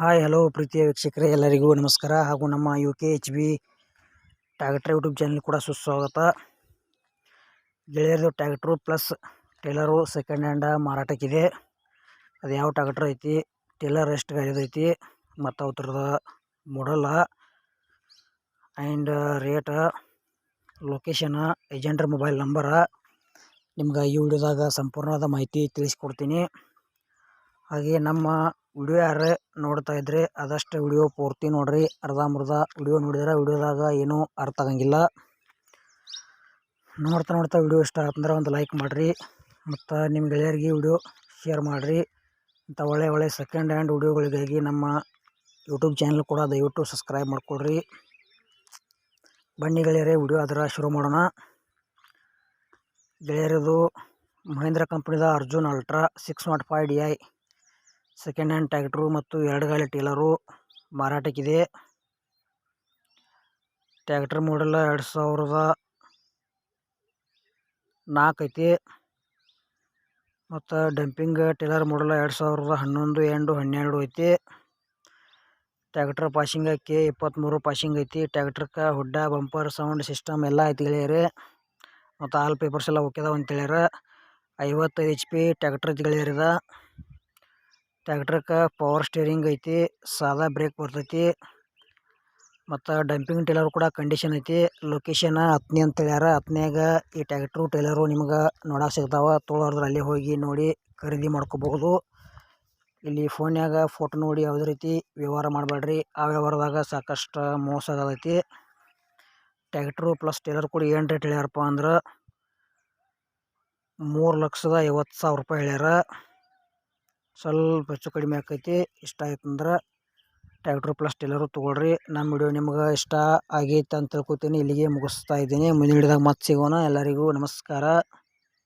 Hi hello ಪ್ರೀತಿಯ ವೀಕ್ಷಕರೇ, ಎಲ್ಲರಿಗೂ ನಮಸ್ಕಾರ. ಹಾಗೂ ನಮ್ಮ U K H B tractor YouTube channel ಕೂಡ ಸುಸ್ವಾಗತ. ಗೆಳೆಯರದು tractor plus trailer second hand ಮಾರಾಟಕ್ಕಿದೆ. ಅದು ಯಾವ ಟ್ಯಾಕ್ಟ್ರ್ ಐತಿ? ಟೇಲರ್ ಎಷ್ಟು ಗಾಡಿದು ಐತಿ? ಮತ್ತು ಅವ್ರದ ಮಾಡಲ್ಲ ಆ್ಯಂಡ್ ರೇಟ ಲೊಕೇಶನ ಏಜೆಂಟ್ರ ಮೊಬೈಲ್ ನಂಬರ ನಿಮ್ಗೆ ಈ ವಿಡಿಯೋದಾಗ ಸಂಪೂರ್ಣವಾದ ಮಾಹಿತಿ ತಿಳಿಸ್ಕೊಡ್ತೀನಿ. ಹಾಗೆ ನಮ್ಮ ವಿಡಿಯೋ ಯಾರೇ ನೋಡ್ತಾ ಇದ್ರೆ ಆದಷ್ಟು ವಿಡಿಯೋ ಪೂರ್ತಿ ನೋಡ್ರಿ. ಅರ್ಧಂಬರ್ಧ ವಿಡಿಯೋ ನೋಡಿದ್ರೆ ವಿಡಿಯೋದಾಗ ಏನೂ ಅರ್ಥ ಆಗಂಗಿಲ್ಲ. ನೋಡ್ತಾ ನೋಡ್ತಾ ವಿಡಿಯೋ ಇಷ್ಟ ಆತಂದ್ರೆ ಒಂದು ಲೈಕ್ ಮಾಡಿರಿ. ಮತ್ತು ನಿಮ್ಮ ಗೆಳೆಯರಿಗೆ ವಿಡಿಯೋ ಶೇರ್ ಮಾಡಿರಿ. ಇಂಥ ಒಳ್ಳೆ ಒಳ್ಳೆ ಸೆಕೆಂಡ್ ಹ್ಯಾಂಡ್ ವಿಡಿಯೋಗಳಿಗಾಗಿ ನಮ್ಮ ಯೂಟ್ಯೂಬ್ ಚಾನಲ್ ಕೂಡ ದಯವಿಟ್ಟು ಸಬ್ಸ್ಕ್ರೈಬ್ ಮಾಡಿಕೊಡ್ರಿ ಬನ್ನಿ ಗೆಳೆಯರೇ, ವಿಡಿಯೋ ಅದರ ಶುರು ಮಾಡೋಣ. ಗೆಳೆಯರದು Mahindra ಕಂಪ್ನಿದ Arjun ultra six nought five D I second hand tractor ಮತ್ತು ಎರಡು ಗಾಲಿ ಟೀಲರು ಮಾರಾಟಕ್ಕಿದೆ. ಟ್ಯಾಕ್ಟ್ರ್ ಮಾಡೆಲ್ ಎರಡು ಸಾವಿರದ ನಾಲ್ಕು ಐತಿ. ಮತ್ತು ಡಂಪಿಂಗ್ ಟೇಲರ್ ಮಾಡಲ್ ಎರಡು ಸಾವಿರದ ಹನ್ನೊಂದು ಎಂಟು ಹನ್ನೆರಡು ಐತಿ. ಟ್ಯಾಕ್ಟ್ರ್ ಪಾಸಿಂಗ್ ಕೆ ಇಪ್ಪತ್ತ್ಮೂರು ಪಾಶಿಂಗ್ ಐತಿ. ಟ್ಯಾಕ್ಟ್ರಕ್ಕೆ ಹುಡ್ಡ ಬಂಪರ್ ಸೌಂಡ್ ಸಿಸ್ಟಮ್ ಎಲ್ಲ ಐತಿ ಗೆಳೆಯರೆ. ಮತ್ತು ಆಲ್ ಪೇಪರ್ಸ್ ಎಲ್ಲ ಅಂತೇಳ್ಯಾರ ಅಂತ ಹೇಳ್ಯಾರ. ಐವತ್ತೈದು ಎಚ್ ಪಿ ಟ್ಯಾಕ್ಟ್ರ್ ಗೆಳೆಯರಿದ. ಟ್ಯಾಕ್ಟ್ರಕ್ಕೆ ಪವರ್ ಸ್ಟೇರಿಂಗ್ ಐತಿ ಸಾದಾ ಬ್ರೇಕ್ ಬರ್ತೈತಿ, ಮತ್ತು ಡಂಪಿಂಗ್ ಟೇಲರ್ ಕೂಡ ಕಂಡೀಷನ್ ಐತಿ. ಲೊಕೇಶನ್ ಹತ್ತನೇ ಅಂತ ಹೇಳ್ಯಾರ ಹತ್ತನೇಗ ಈ ಟ್ಯಾಕ್ಟ್ರು ಟೇಲರು ನಿಮ್ಗೆ ನೋಡಕ್ಕೆ ಸಿಗ್ತಾವ. ತೊಗೊಳೋರ್ದ್ರ ಅಲ್ಲಿ ಹೋಗಿ ನೋಡಿ ಖರೀದಿ ಮಾಡ್ಕೋಬಹುದು. ಇಲ್ಲಿ ಫೋನ್ಯಾಗ ಫೋಟೋ ನೋಡಿ ಯಾವುದೇ ರೀತಿ ವ್ಯವಹಾರ ಮಾಡಬೇಡ್ರಿ. ಆ ವ್ಯವಹಾರದಾಗ ಸಾಕಷ್ಟು ಮೋಸ ಆಗತೈತಿ ಟ್ಯಾಕ್ಟ್ರು ಪ್ಲಸ್ ಟೈಲರ್ ಕೂಡ ಏನು ರೇಟ್ ಹೇಳ್ಯಾರಪ್ಪ ಅಂದ್ರೆ ಮೂರು ಲಕ್ಷದ ಐವತ್ತು ಸಾವಿರ ರೂಪಾಯಿ ಹೇಳ್ಯಾರ. ಸ್ವಲ್ಪ ಹೆಚ್ಚು ಕಡಿಮೆ ಆಕೈತಿ. ಇಷ್ಟ ಆಯ್ತಂದ್ರೆ ಟ್ಯಾಕ್ಟ್ರು ಪ್ಲಸ್ ಟೇಲರು ತೊಗೊಳ್ರಿ. ನಮ್ಮ ವಿಡಿಯೋ ನಿಮ್ಗೆ ಇಷ್ಟ ಆಗೈತೆ ಅಂತ ತಿಳ್ಕೊತೀನಿ. ಇಲ್ಲಿಗೆ ಮುಗಿಸ್ತಾ ಇದ್ದೀನಿ. ಮುಂದಿನ ಹಿಡಿದಾಗ ಮತ್ತೆ ಸಿಗೋಣ. ಎಲ್ಲರಿಗೂ ನಮಸ್ಕಾರ.